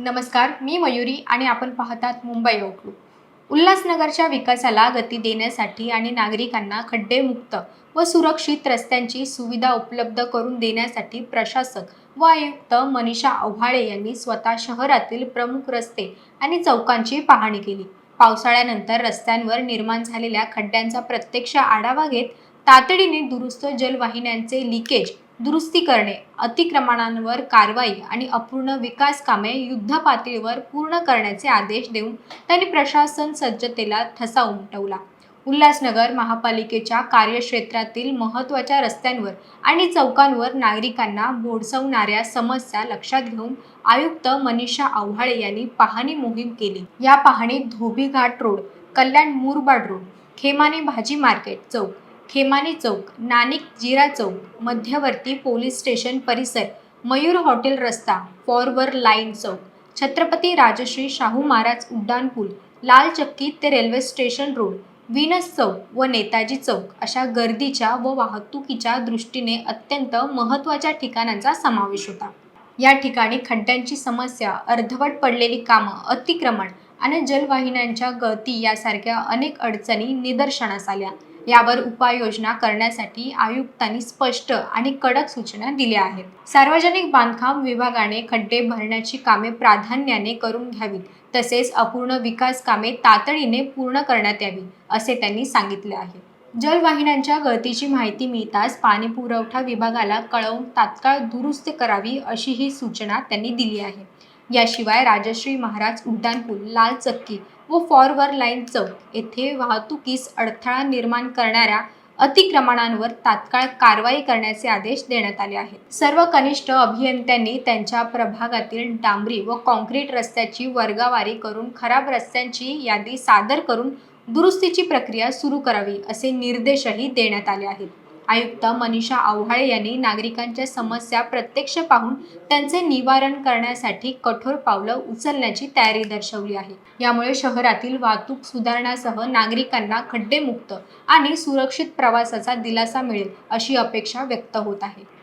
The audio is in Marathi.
नमस्कार मी मयुरी आणि आपण पाहतात मुंबई आउटलुक उल्हासनगरच्या विकासाला गती देण्यासाठी आणि नागरिकांना खड्डेमुक्त व सुरक्षित रस्त्यांची सुविधा उपलब्ध करून देण्यासाठी प्रशासक व आयुक्त मनीषा आव्हाळे यांनी स्वतः शहरातील प्रमुख रस्ते आणि चौकांची पाहणी केली. पावसाळ्यानंतर रस्त्यांवर निर्माण झालेल्या खड्ड्यांचा प्रत्यक्ष आढावा घेत तातडीने दुरुस्त जलवाहिन्यांचे लिकेज दुरुस्ती करणे अतिक्रमणांवर कारवाई आणि अपूर्ण विकास कामे युद्ध पातळीवर पूर्ण करण्याचे आदेश देऊन त्यांनी प्रशासन सज्जतेला ठसा उमटवला. उल्हासनगर महापालिकेच्या कार्यक्षेत्रातील महत्त्वाच्या रस्त्यांवर आणि चौकांवर नागरिकांना भोडसवणाऱ्या समस्या लक्षात घेऊन आयुक्त मनीषा आव्हाळे यांनी पाहणी मोहीम केली. या पाहणीत धोबीघाट रोड कल्याण मुरबाड रोड खेमाने भाजी मार्केट चौक खेमानी चौक नानिक जिरा चौक मध्यवर्ती पोलीस स्टेशन परिसर मयूर हॉटेल रस्ता फॉरवर लाईन चौक छत्रपती राजश्री शाहू महाराज उड्डाणपूल लाल चक्की ते रेल्वे स्टेशन रोड विनस चौक व नेताजी चौक अशा गर्दीच्या व वाहतुकीच्या दृष्टीने अत्यंत महत्त्वाच्या ठिकाणांचा समावेश होता. या ठिकाणी खड्ड्यांची समस्या अर्धवट पडलेली कामं अतिक्रमण आणि जलवाहिन्यांच्या गळती यासारख्या अनेक अडचणी निदर्शनास आल्या. यावर उपाययोजना करण्यासाठी आयुक्तांनी स्पष्ट आणि कडक सूचना दिल्या आहेत. सार्वजनिक बांधकाम विभागाने खड्डे भरण्याची कामे प्राधान्याने करून घ्यावीत तसेच अपूर्ण विकास कामे तातडीने पूर्ण करण्यात यावी असे त्यांनी सांगितले आहे. जलवाहिन्यांच्या गळतीची माहिती मिळताच पाणी पुरवठा विभागाला कळवून तात्काळ दुरुस्त करावी अशी ही सूचना त्यांनी दिली आहे. याशिवाय राजश्री महाराज उड्डाणपूल लाल चक्की व फॉरवर लाईन चौक. येथे वाहतुकीस अडथळा निर्माण करणाऱ्या अतिक्रमणांवर तात्काळ कारवाई करण्याचे आदेश देण्यात आले आहेत. सर्व कनिष्ठ अभियंत्यांनी त्यांच्या प्रभागातील डांबरी व कॉन्क्रीट रस्त्याची वर्गावारी करून खराब रस्त्यांची यादी सादर करून दुरुस्तीची प्रक्रिया सुरू करावी असे निर्देशही देण्यात आले आहेत. आयुक्त मनीषा आव्हाळे यांनी नागरिकांच्या समस्या प्रत्यक्ष पाहून त्यांचे निवारण करण्यासाठी कठोर पावलं उचलण्याची तयारी दर्शवली आहे. यामुळे शहरातील वाहतूक सुधारण्यासह नागरिकांना खड्डेमुक्त आणि सुरक्षित प्रवासाचा दिलासा मिळेल अशी अपेक्षा व्यक्त होत आहे.